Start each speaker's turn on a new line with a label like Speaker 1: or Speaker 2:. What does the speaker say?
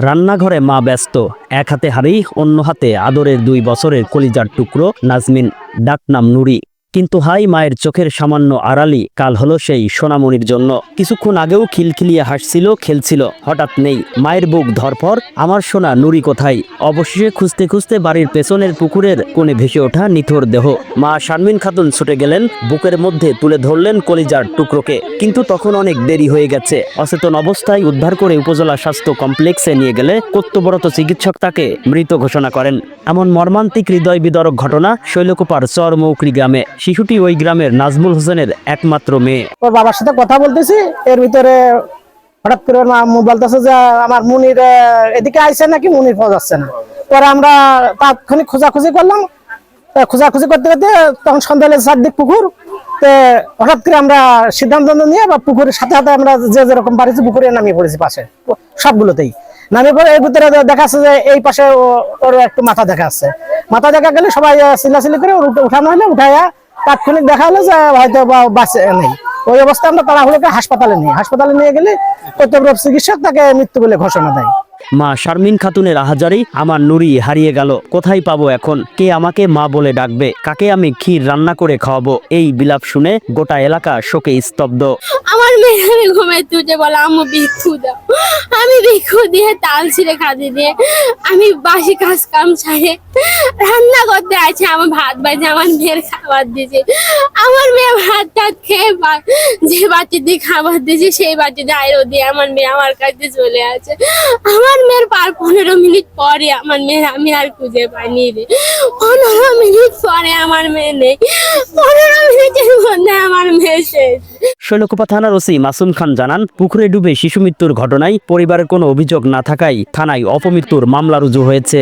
Speaker 1: রান্নাঘরে মা ব্যস্ত। এক হাতে হাড়ি অন্য হাতে আদরের দুই বছরের কলিজার টুকরো, নাজমিন। ডাকনাম নুরি। কিন্তু হাই মায়ের চোখের সামান্য আড়ালি, কাল হলো সেই সোনামণির জন্য। কিছুক্ষণ আগেও খিলখিলিয়ে হাসছিল, খেলছিল, হঠাৎ নেই। মায়ের বুক ধরপর আমার সোনা, নুরি কোথায়? অবশেষে খুঁজতে খুঁজতে বাড়ির পেছনের পুকুরের কোণে ভেসে ওঠা নিথর দেহ। মা শারমিন খাতুন ছুটে গেলেন, বুকের মধ্যে তুলে ধরলেন কলিজার টুকরোকে। কিন্তু তখন অনেক দেরি হয়ে গেছে। অচেতন অবস্থায় উদ্ধার করে উপজেলা স্বাস্থ্য কমপ্লেক্সে নিয়ে গেলে কর্তব্যরত চিকিৎসক তাকে মৃত ঘোষণা করেন। এমন মর্মান্তিক হৃদয় বিদরক ঘটনা শৈলকুপার চর মৌকরি গ্রামে। শিশুটি ওই গ্রামের নাজমুল হোসেনের একমাত্র মেয়ে।
Speaker 2: ওর বাবার সাথে কথা বলতেছি, এর ভিতরে হঠাৎ করে ওর মা বলতেছে যে, আমার মুনির এদিকে আইছে নাকি মুনির পাওয়া যাচ্ছে না? পরে আমরা তাৎক্ষণিক খোঁজাখুঁজি করলাম। খোঁজাখুঁজি করতে করতে তখন সন্ধ্যালে চারদিক পুকুর। তো হঠাৎ করে আমরা সিদ্ধান্ত নিয়ে বা পুকুরের সাথে সাথে আমরা যে যেরকম পারিছি পুকুরে নামিয়ে পড়েছি পাশে, সবগুলোতেই। নামিয়ে পড়ে এর ভিতরে দেখা যাচ্ছে যে এই পাশে ওর একটু মাথা দেখা যাচ্ছে। মাথা দেখা গেলে সবাই চিল্লাচিল্লি করে উঠানো হলে উঠাইয়া তাৎক্ষণিক দেখা হলো যে হয়তো বাঁচে নেই। ওই অবস্থা আমরা তাড়াহুড়োকে হাসপাতালে নিই হাসপাতালে নিয়ে গেলে কর্তব্য চিকিৎসক তাকে মৃত্যু বলে ঘোষণা দেয়।
Speaker 1: মা শারমিন খাতুনের আহাজারি আমার নুরি হারিয়ে গেল। কোথায় পাবো এখন? কে আমাকে মা বলে ডাকবে? কাকে আমি ক্ষীর রান্না করে খাওয়াবো? এই বিলাপ শুনে গোটা এলাকা শোকে স্তব্ধ।
Speaker 3: আমার মেয়ে আমি ঘুমাই তুজে বলে, আম্মু, ভিক্ষু আমি ভিক্ষু দিয়ে তাল ছিঁড়ে খাদি দিয়ে আমি বাসি কাজ কাম ছাড়ে রান্না করতে আছে আমার ভাত বাজে, আমার মেয়ের খাবার দিয়েছে। আমার ভাত টাত খেয়ে যে বাটিতে খাবার দিয়েছি সেই বাটিতে আয়রো দিয়ে আমার মেয়ে আমার কাছে চলে আছে আমার মেয়ের পার পনেরো মিনিট পরে আমার মেয়ের আমি আর খুঁজে পাইনি রে। পনেরো মিনিট পরে আমার মেয়ে নেই। পনেরো মিনিটের মধ্যে আমার মেয়ে শেষ।
Speaker 1: শৈলকুপা থানার ওসি মাসুম খান জানান পুকুরে ডুবে শিশু মৃত্যুর ঘটনায় পরিবারের কোনো অভিযোগ না থাকায় থানায় অপমৃত্যুর মামলা রুজু হয়েছে।